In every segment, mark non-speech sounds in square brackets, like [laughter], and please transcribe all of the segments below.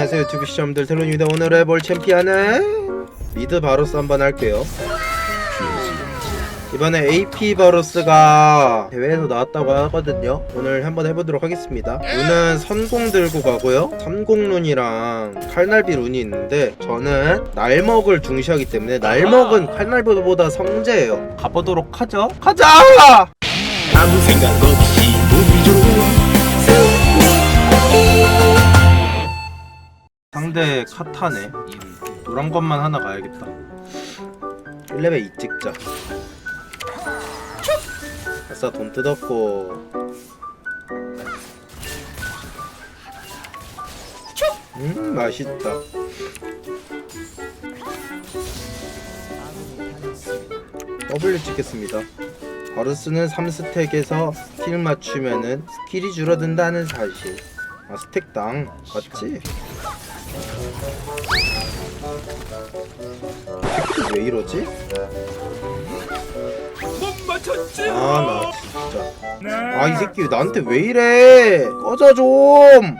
안녕하세요. 유튜브 시청자들 텔론입니다. 오늘 해볼 챔피언은 미드 바로스 한번 할게요. 이번에 AP 바로스가 대회에서 나왔다고 하거든요. 오늘 한번 해보도록 하겠습니다. 룬은 선공 들고 가고요. 삼공 룬이랑 칼날비 룬이 있는데 저는 날먹을 중시하기 때문에 날먹은 칼날비보다 성재예요. 가보도록 하죠. 가자! 아무 생각 없이 좋 상대 카타네. 노란 것만 하나 가야겠다. 1레벨 2 찍자. 아싸 돈 뜯었고. 음 맛있다. W 찍겠습니다. 바루스는 3스택에서 스킬 맞추면은 스킬이 줄어든다는 사실. 아 스택당. 맞지? 왜 이러지? 못 맞췄지? 아 나 진짜. 아이 새끼 나한테 왜 이래? 꺼져 좀!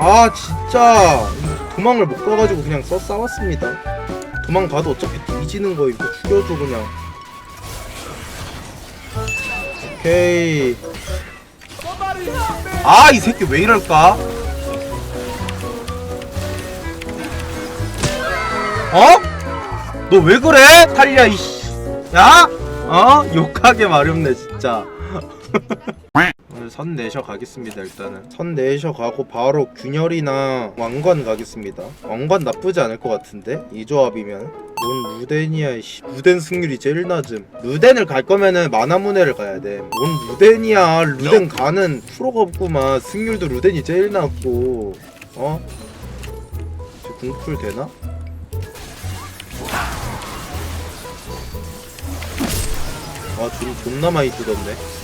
아 진짜. 도망을 못 가가지고 그냥 써 싸웠습니다. 도망가도 어차피 뒤지는 거 이거 죽여줘 그냥. 오케이 아 이 새끼 왜 이럴까 어? 너 왜 그래? 탈리아 이씨 야? 어? 욕하게 마렵네 진짜 [laughs] 선 내셔 가겠습니다 일단은. 선 내셔 가고 바로 균열이나 왕관 가겠습니다. 왕관 나쁘지 않을 것 같은데? 이 조합이면? 뭔 루덴이야 씨 루덴 승률이 제일 낮음. 루덴을 갈 거면은 마나무네를 가야 돼뭔 루덴이야 루덴 가는 프로가 없구만 승률도 루덴이 제일 낮고. 어? 저 궁풀 되나? 아, 돈 존나 많이 뜯었네.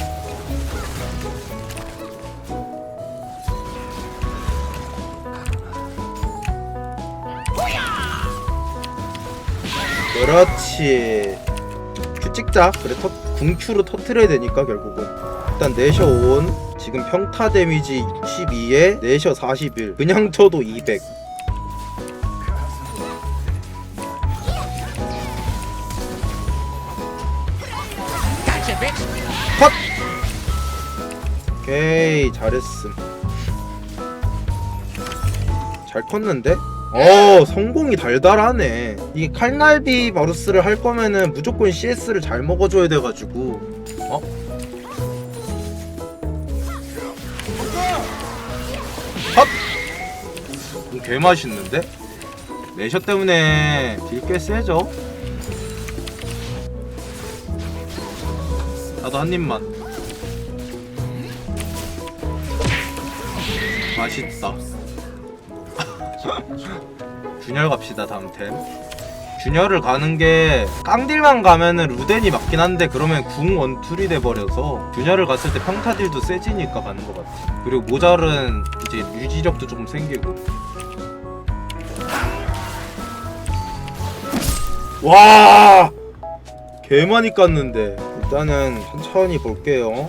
그렇지. 큐 찍자. 그래, 터, 궁큐로 터트려야 되니까, 결국은. 일단, 내셔 온. 지금 평타 데미지 62에 내셔 41. 그냥 쳐도 200. 컷! 오케이 잘했음 잘 컸는데? 어 성공이 달달하네 이게 칼날비 바루스를 할 거면은 무조건 CS를 잘 먹어줘야 돼가지고 어? 컷! 이거 개 맛있는데? 내셔 때문에 딜꽤 세죠? 나도 한 입만. 맛있다. [laughs] 균열 갑시다 다음 템. 균열을 가는 게 깡딜만 가면은 루덴이 맞긴 한데 그러면 궁 원툴이 돼버려서 균열을 갔을 때 평타딜도 세지니까 가는 것 같아. 그리고 모잘은 이제 유지력도 좀 생기고. 와! 개 많이 깠는데 일단은 천천히 볼게요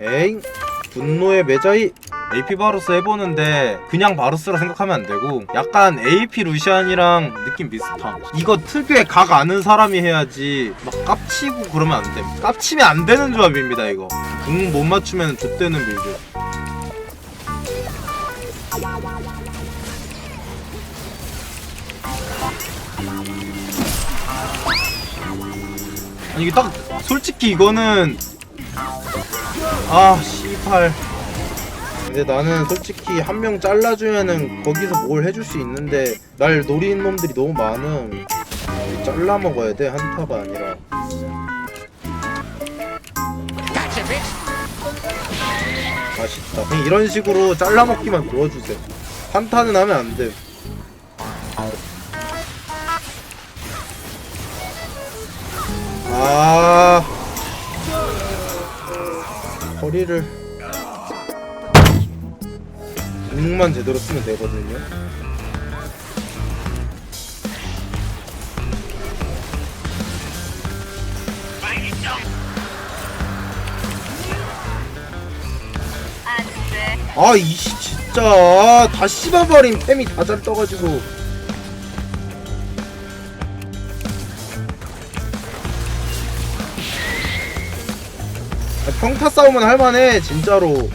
에잉 분노의 매자이 AP 바루스 해보는데 그냥 바루스라 생각하면 안 되고 약간 AP 루시안이랑 느낌 비슷함. 이거 특유의 각 아는 사람이 해야지 막 깝치고 그러면 안됨 깝치면 안 되는 조합입니다 이거. 궁 못 맞추면 좆되는 빌드. 아니 이게 딱 솔직히 이거는 아 씨발 근데 나는 솔직히 한 명 잘라주면은 거기서 뭘 해줄 수 있는데 날 노리는 놈들이 너무 많음 잘라 먹어야 돼 한타가 아니라. 맛있다. 그냥 이런 식으로 잘라 먹기만 도와주세요. 한타는 하면 안돼. 아. 허리를 공만 제대로 쓰면 되거든요. 아 이씨 진짜. 다 씹어버린 템이 다 잘 떠가지고. 평타 싸움은 할만해 진짜로.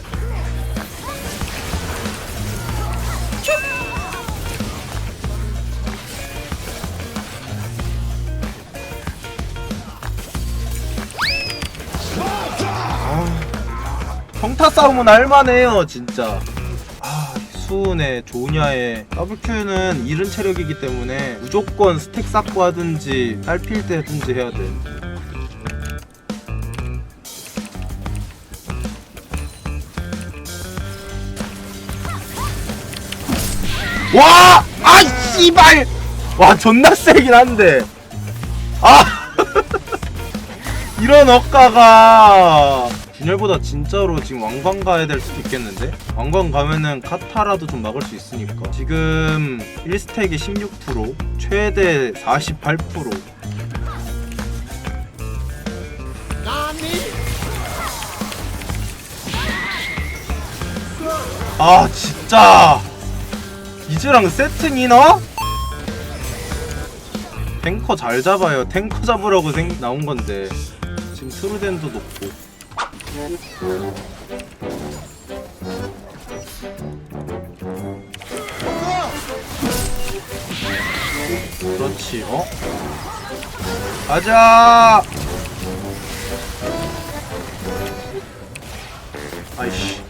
평타 싸움은 할만해요 진짜. 아 수은의 조냐의 WQ는 이른 체력이기 때문에 무조건 스택 쌓고 하든지 딸필 때 하든지 해야 돼. 와! 아 씨발! 와 존나 세긴 한데. 아! [laughs] 이런 억가가 균열보다 진짜로 지금 왕관 가야 될 수도 있겠는데? 왕관 가면은 카타라도 좀 막을 수 있으니까. 지금 1스택에 16% 최대 48%아 진짜! 이즈랑 너? 탱커 잘 잡아요. 탱커 잡으라고 생, 나온 건데. 지금 트루덴도 높고 그렇지 어? 가자! 아이씨.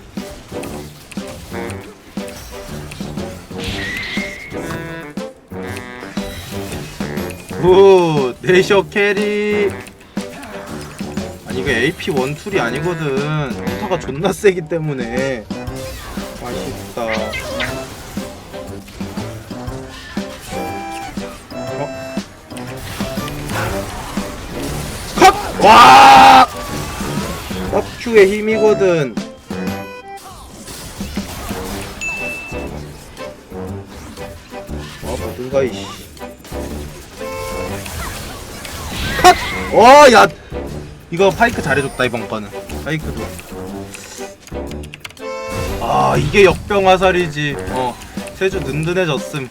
오 내셔 캐리 이거 AP 원툴이 아니거든 평타가 존나 세기 때문에 아쉽다 어? 컷! 와! WQ의 힘이거든 아 뭐든가 이씨 컷! 와, 야! 이거 파이크 잘해줬다, 이번 거는. 파이크도. 아, 이게 역병 화살이지. 어, 세주 든든해졌음.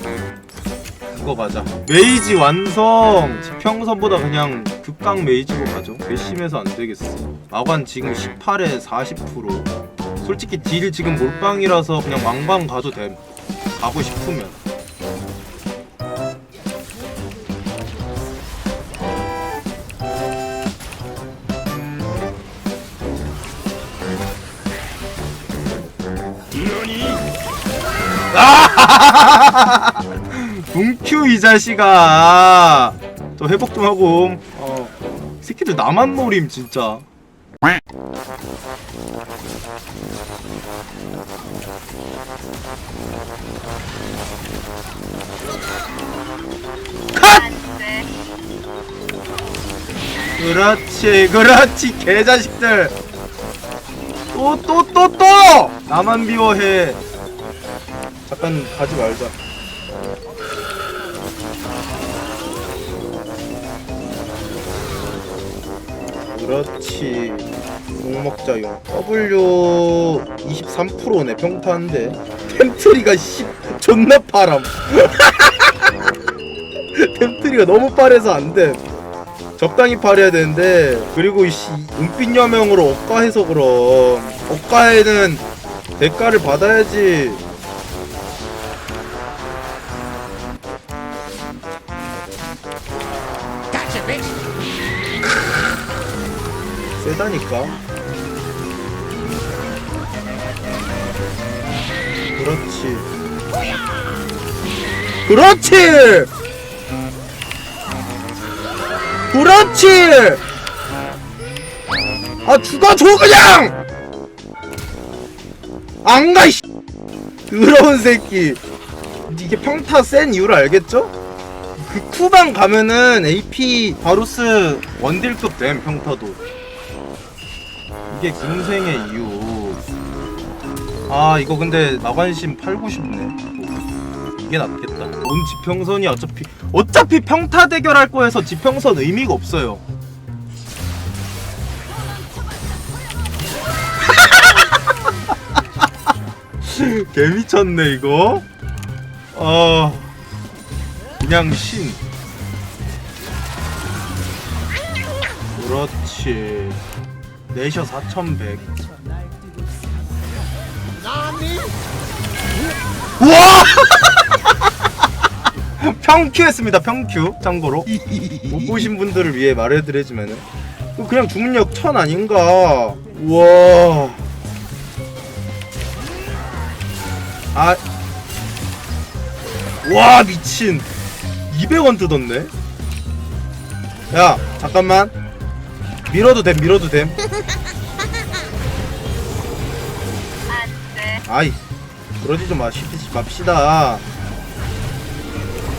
그거 가자. 메이지 완성! 지평선보다 그냥 극강 메이지로 가죠. 괘씸해서 안 되겠어. 마관 지금 18에 40%. 솔직히 딜 지금 몰빵이라서 그냥 왕방 가도 됨. 가고 싶으면. [laughs] 붕큐 이 자식아. 또 회복 좀 하고. 어. 이 새끼들 나만 노림 진짜. 컷! 그렇지 그렇지 개자식들. 또 또 또 또! 나만 미워해 잠깐 가지 말자. 그렇지. 용 먹자용. W 23%네 평타인데. 템트리가 씨 존나 파람. [laughs] 템트리가 너무 빠래서 안 돼. 적당히 파려야 되는데 그리고 이씨 은빛 여명으로 억가해서 그럼 억가에는 대가를 받아야지 세다니까. 그렇지. 그렇지! 그렇지! 아, 죽어줘, 그냥! 안 가, 이씨! 더러운 새끼. 이게 평타 센 이유를 알겠죠? 그 쿠방 가면은 AP 바루스 원딜급 됨 평타도. 이게 김생의 이유. 아 이거 근데 나관심 팔고 싶네. 이게 낫겠다. 온 지평선이 어차피 어차피 평타 대결할 거에서 지평선 의미가 없어요. [laughs] 개미쳤네 이거. 어 그냥 신 그렇지. 내셔 4100 우와! [laughs] 평큐 했습니다 평큐. 참고로. 못 보신 분들을 위해 말해드리자면은. 이거 그냥 주문력 1000 아닌가? 우와. 아. 와, 미친. 200원 뜯었네. 야, 잠깐만. 밀어도 됨, 밀어도 됨. 안돼 아이, 그러지 좀 마시, 맙시다.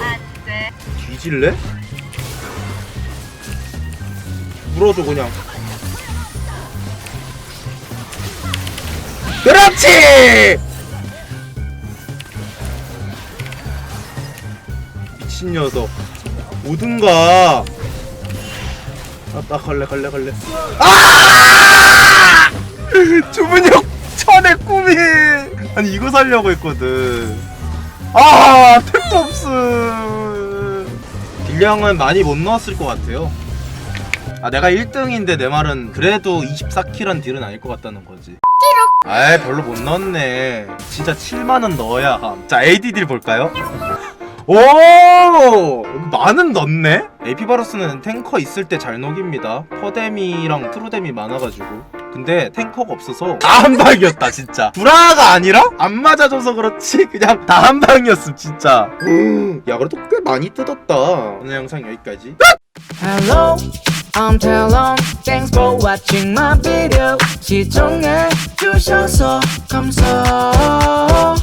안돼 뒤질래? 물어줘, 그냥. 그렇지! 미친 녀석. 오든가. 아, 나 갈래, 갈래, 갈래. 아! [laughs] 주문력 천의 꿈이! 아니, 이거 살려고 했거든. 아, 택도 없음. 딜량은 많이 못 넣었을 것 같아요. 아, 내가 1등인데 내 말은 그래도 24킬한 딜은 아닐 것 같다는 거지. 아이, 별로 못 넣었네. 진짜 7만원 넣어야 함. 자, AD 딜 볼까요? 오! 많은 넣네? 에피바루스는 탱커 있을 때 잘 녹입니다. 퍼데미랑 트루데미 많아가지고. 근데 탱커가 없어서 다 한 방이었다 진짜 불화가 아니라 안 맞아줘서 그렇지 그냥 다 한 방이었음 진짜 음, 야 그래도 꽤 많이 뜯었다 오늘 영상 여기까지 Hello, I'm Talon. Thanks for watching my video. 시청해 주셔서 감사.